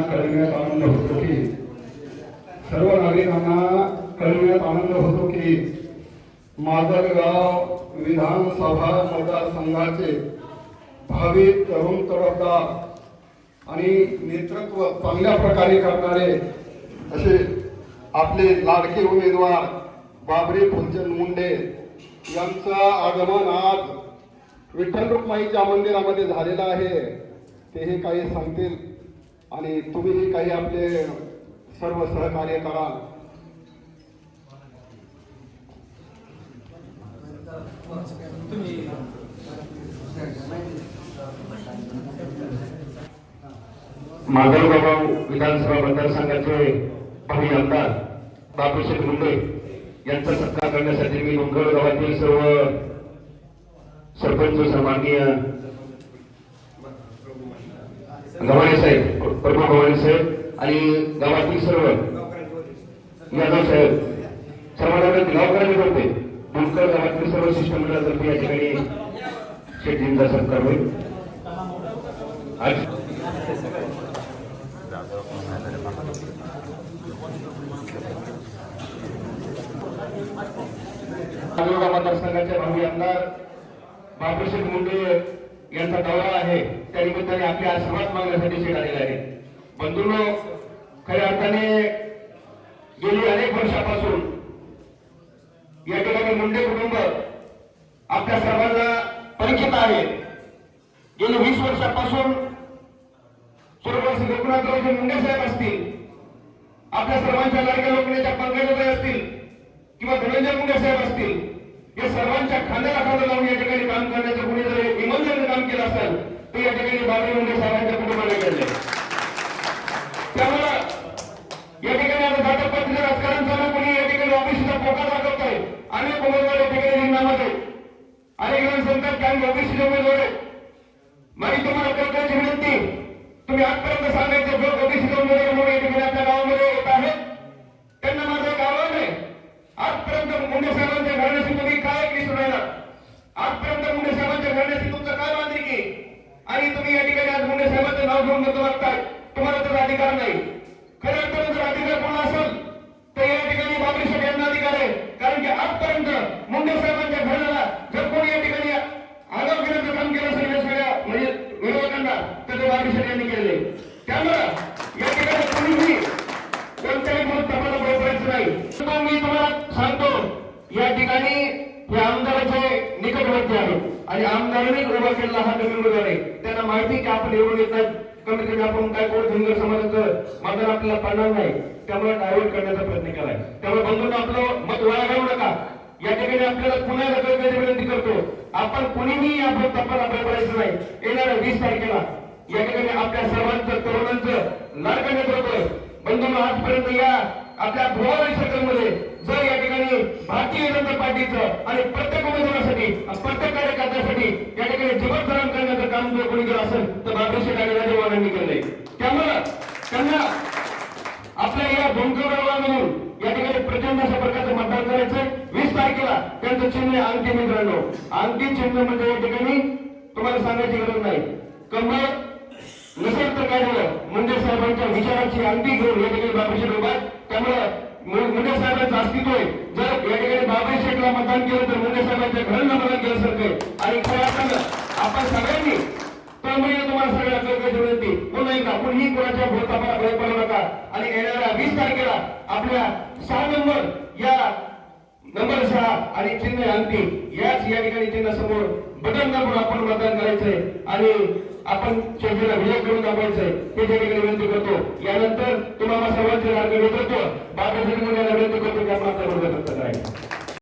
करण्यात आनंद होतो की? सर्व नागरिकांना करण्यात आनंद होतो की? माजलगाव विधानसभा मतदारसंघाचे भावी तरुण तडफदार आणि नेतृत्व चांगल्या प्रकारे करणारे असे आपले लाडके उमेदवार बाबरे फुलचंद मुंडे यांचं आगमन आज विठ्ठल रुक्माईच्या मंदिरामध्ये झालेलं आहे. तेही काही सांगतील. आणि तुम्हीही काही आपले सर्व सहकार्य कराल. माधवगाव विधानसभा मतदारसंघाचे भावी आमदार बापूशेठ मुंडे यांचा सत्कार करण्यासाठी मी डोंगर गावातील सर्व सरपंच सन्माननीय गव्हाणे साहेब प्रभू गव्हाणे साहेब आणि गावातील सर्व. यादव साहेब. सर्वांना गावकऱ्यांनी करते डोंगर गावातील सर्व शिष्टमंडळातर्फे या ठिकाणी शेट्टींचा सत्कार होईल आज मतदारसंघाचे भावी आमदार बाबूशेठ मुंडे यांचा दौरा आहे. त्या निमित्ताने आपल्या आशीर्वाद मागण्यासाठी शेत आलेला आहे. बंधूंनो खऱ्या अर्थाने गेली अनेक वर्षापासून या ठिकाणी मुंडे कुटुंब आपल्या सर्वांना परिचित आहे. गेली वीस वर्षापासून सुरवासी लोकनाथरावचे मुंडे साहेब असतील आपल्या सर्वांच्या लाडक्या लोकनेच्या पंकजाताई असतील किंवा धनंजय मुंडे साहेब असतील या सर्वांच्या खांद्याला खांदा लावून या ठिकाणी काम करण्याचं कुणी जर इमानदारीने असेल तर या ठिकाणी बाबरी मुंडे साहेबांच्या कुटुंबाने केले त्यामुळं या ठिकाणी आता जाटक पद्धतीचं राजकारण चालू कोणी या ठिकाणी ओबीसीचा पोका दाखवतोय. अनेक उमेदवार या ठिकाणी जिल्ह्यामध्ये अनेक जण सांगतात की आम्ही ओबीसीचे उमेदवार आहे माझी तुम्हाला कल्पनाची विनंती तुम्ही आजपर्यंत सांगायचं जो ओबीसीचा उमेदवार म्हणून या ठिकाणी आपल्या गावामध्ये येत आहेत. त्यांना माझं एक आव्हान आहे. आजपर्यंत मुंडे साहेबांच्या घराण्याशी तुम्ही काय दिसून राहिला? आजपर्यंत मुंडे साहेबांच्या घराण्याशी तुमचं काय बांधिकी आणि तुम्ही या ठिकाणी आज मुंडे साहेबांचं नाव घेऊन मत मागताय तुम्हाला त्याचा अधिकार नाही. खऱ्या अर्थानं जर अधिकार कोणा असेल तर या ठिकाणी बाबरी साहेब यांना अधिकार आहे. कारण की आजपर्यंत मुंडे साहेबांच्या घराला जर कोणी या ठिकाणी आगाव घेण्याचं काम केलं असेल या सगळ्या म्हणजे विरोधकांना तर ते बाबरी साहेब यांनी केले त्यामुळं या ठिकाणी कोणीही कोणत्याही म्हणून तुम्हाला बळपडायचं नाही. मी तुम्हाला सांगतो या ठिकाणी हे आमदाराचे निकटवर्ती आहे. आणि आमदारांनी उभा केलेला हा नवीन आहे. त्यांना माहिती की आपण निवडून येतात कमीत कमी आपण काय कोण धनगर समाजाचं मतदान आपल्याला पडणार नाही. त्यामुळे डायव्हर्ट करण्याचा प्रयत्न केलाय. त्यामुळे बंधूंना आपलं मत वाया घालू नका. या ठिकाणी आपल्याला पुन्हा एकदा विनंती करतो. आपण कुणीही आपण तपास आपल्या पडायचं नाही. येणाऱ्या वीस तारखेला या ठिकाणी आपल्या सर्वांचं तरुणांचं लाडकं नेतृत्व. आहे बंधूंनो आजपर्यंत या आपल्या भुवारी सर्कलमध्ये जर या ठिकाणी भारतीय जनता पार्टीचं आणि प्रत्येक उमेदवारासाठी प्रत्येक कार्यकर्त्यासाठी या ठिकाणी जीवनधारण करण्याचं काम जर कोणी केलं असेल तर बाबरी शेठ आणि राजेवानांनी केलंय त्यामुळं त्यांना आपल्या या डोंगरगावामधून या ठिकाणी प्रचंड अशा प्रकारचं मतदान करायचं वीस तारखेला त्यांचं चिन्ह आहे मित्रांनो. अंगठी चिन्ह म्हणजे या ठिकाणी तुम्हाला सांगायची गरज नाही. कमळ नसेल तर काय झालं? मुंडे साहेबांच्या विचाराची अंगठी घेऊन या ठिकाणी बाबरी शेठ त्यामुळं मुंडे साहेबांचं अस्तित्व आहे. जर या ठिकाणी बाबरी शेठला मतदान केलं तर मुंडे साहेबांच्या घरांना मतदान केलं सरकार आणि खऱ्या आपण सगळ्यांनी त्यामुळे तुम्हाला सगळ्या विनंती पुन्हा एकदा कुणीही कोणाच्या भूतापाला भय पडू नका. आणि येणाऱ्या वीस तारखेला आपल्या सहा नंबर या नंबर सहा आणि चिन्ह अंती याच या ठिकाणी चिन्ह समोर बटन दाबून आपण मतदान करायचंय. आणि आपण शेतीला विरोध करून दाखवायचं हे त्या ठिकाणी विनंती करतो. यानंतर तुम्हाला सर्वांचे लाडके नेतृत्व बाबा विनंती करतो की आपण आपल्या बरोबर करायचं